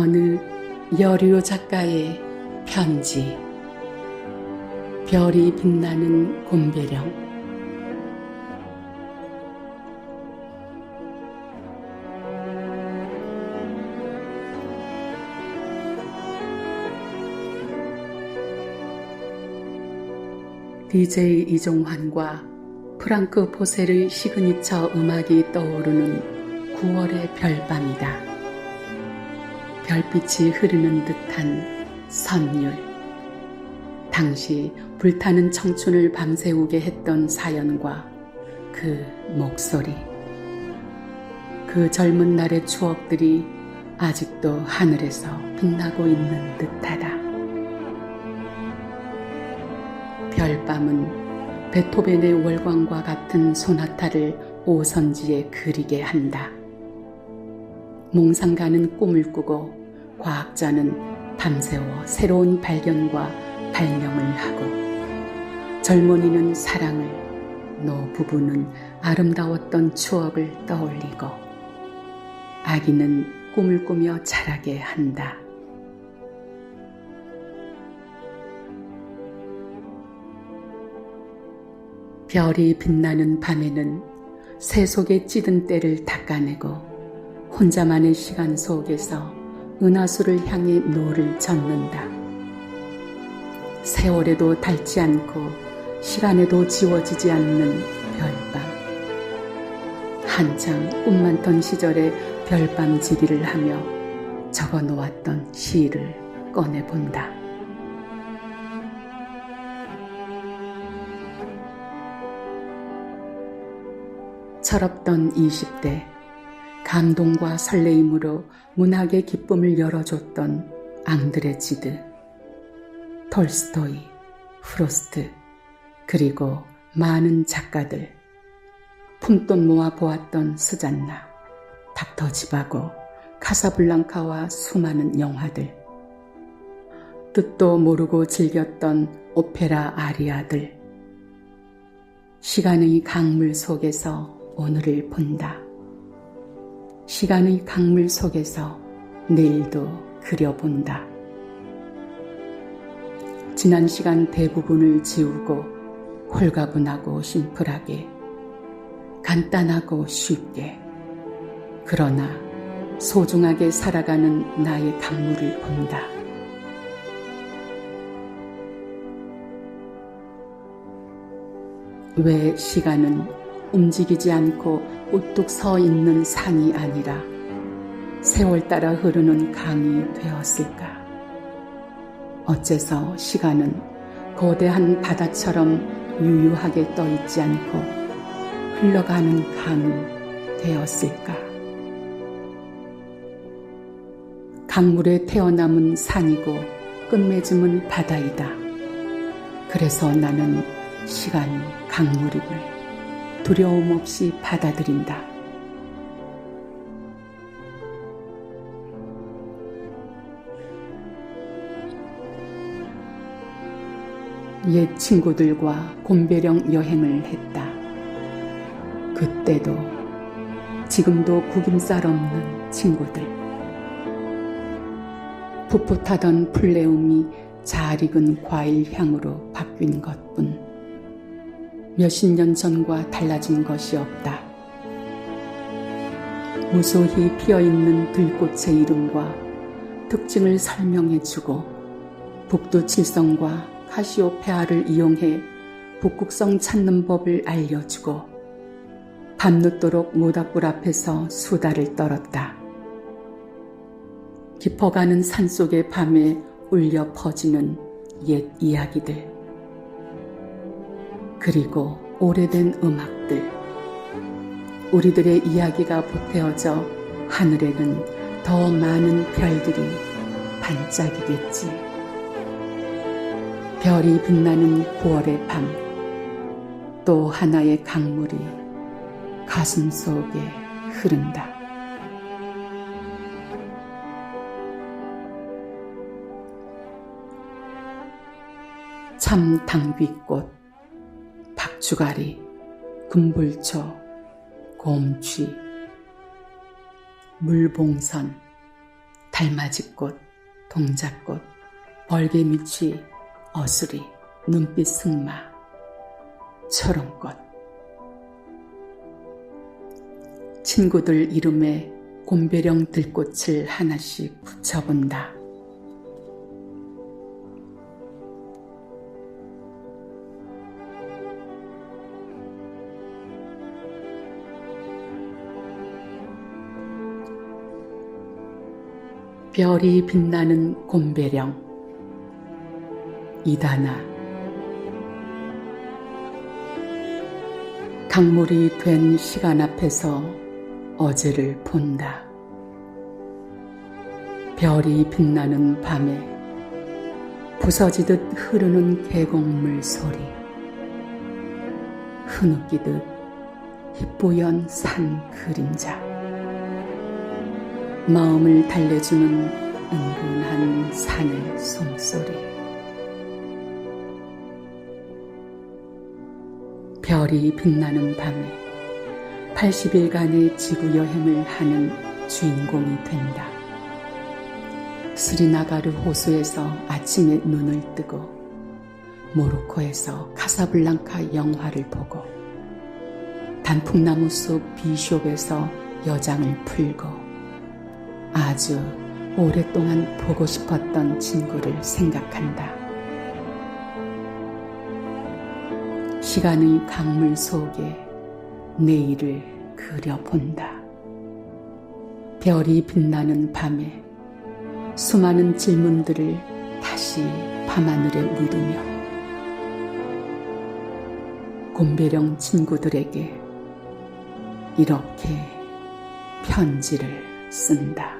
어느 여류 작가의 편지 별이 빛나는 곰배령 DJ 이종환과 프랑크 포셀의 시그니처 음악이 떠오르는 9월의 별밤이다. 별빛이 흐르는 듯한 선율. 당시 불타는 청춘을 밤새우게 했던 사연과 그 목소리. 그 젊은 날의 추억들이 아직도 하늘에서 빛나고 있는 듯하다. 별밤은 베토벤의 월광과 같은 소나타를 오선지에 그리게 한다. 몽상가는 꿈을 꾸고 과학자는 밤새워 새로운 발견과 발명을 하고 젊은이는 사랑을 노 부부는 아름다웠던 추억을 떠올리고 아기는 꿈을 꾸며 자라게 한다. 별이 빛나는 밤에는 새 속에 찌든 때를 닦아내고 혼자만의 시간 속에서 은하수를 향해 노를 젓는다. 세월에도 닳지 않고 시간에도 지워지지 않는 별밤. 한창 꿈 많던 시절의 별밤 지기를 하며 적어 놓았던 시를 꺼내 본다. 철없던 20대, 감동과 설레임으로 문학의 기쁨을 열어줬던 앙드레 지드, 톨스토이, 프로스트, 그리고 많은 작가들, 품돈 모아 보았던 스잔나, 닥터 지바고, 카사블랑카와 수많은 영화들, 뜻도 모르고 즐겼던 오페라 아리아들, 시간의 강물 속에서 오늘을 본다. 시간의 강물 속에서 내일도 그려본다. 지난 시간 대부분을 지우고 홀가분하고 심플하게 간단하고 쉽게 그러나 소중하게 살아가는 나의 강물을 본다. 왜 시간은 움직이지 않고 우뚝 서 있는 산이 아니라 세월 따라 흐르는 강이 되었을까? 어째서 시간은 거대한 바다처럼 유유하게 떠 있지 않고 흘러가는 강이 되었을까? 강물에 태어남은 산이고 끝맺음은 바다이다. 그래서 나는 시간이 강물임을 두려움 없이 받아들인다. 옛 친구들과 곰배령 여행을 했다. 그때도 지금도 구김살 없는 친구들. 풋풋하던 플레움이 잘 익은 과일 향으로 바뀐 것뿐. 몇십 년 전과 달라진 것이 없다. 무소히 피어있는 들꽃의 이름과 특징을 설명해주고 북두 칠성과 카시오페아를 이용해 북극성 찾는 법을 알려주고 밤늦도록 모닥불 앞에서 수다를 떨었다. 깊어가는 산속의 밤에 울려 퍼지는 옛 이야기들. 그리고 오래된 음악들. 우리들의 이야기가 보태어져 하늘에는 더 많은 별들이 반짝이겠지. 별이 빛나는 9월의 밤, 또 하나의 강물이 가슴 속에 흐른다. 참 당귀꽃 주가리, 군불초, 곰취, 물봉선, 달맞이꽃, 동작꽃, 벌개 밑이 어수리, 눈빛 승마, 초롱꽃. 친구들 이름에 곰배령 들꽃을 하나씩 붙여본다. 별이 빛나는 곰배령. 이다나. 강물이 된 시간 앞에서 어제를 본다. 별이 빛나는 밤에 부서지듯 흐르는 계곡물 소리. 흐느끼듯 희뿌연 산 그림자 마음을 달래주는 은근한 산의 숨소리 별이 빛나는 밤에 80일간의 지구 여행을 하는 주인공이 된다. 스리나가르 호수에서 아침에 눈을 뜨고 모로코에서 카사블랑카 영화를 보고 단풍나무 숲 비숍에서 여장을 풀고 아주 오랫동안 보고 싶었던 친구를 생각한다. 시간의 강물 속에 내일을 그려본다. 별이 빛나는 밤에 수많은 질문들을 다시 밤하늘에 묻으며 곰배령 친구들에게 이렇게 편지를 쓴다.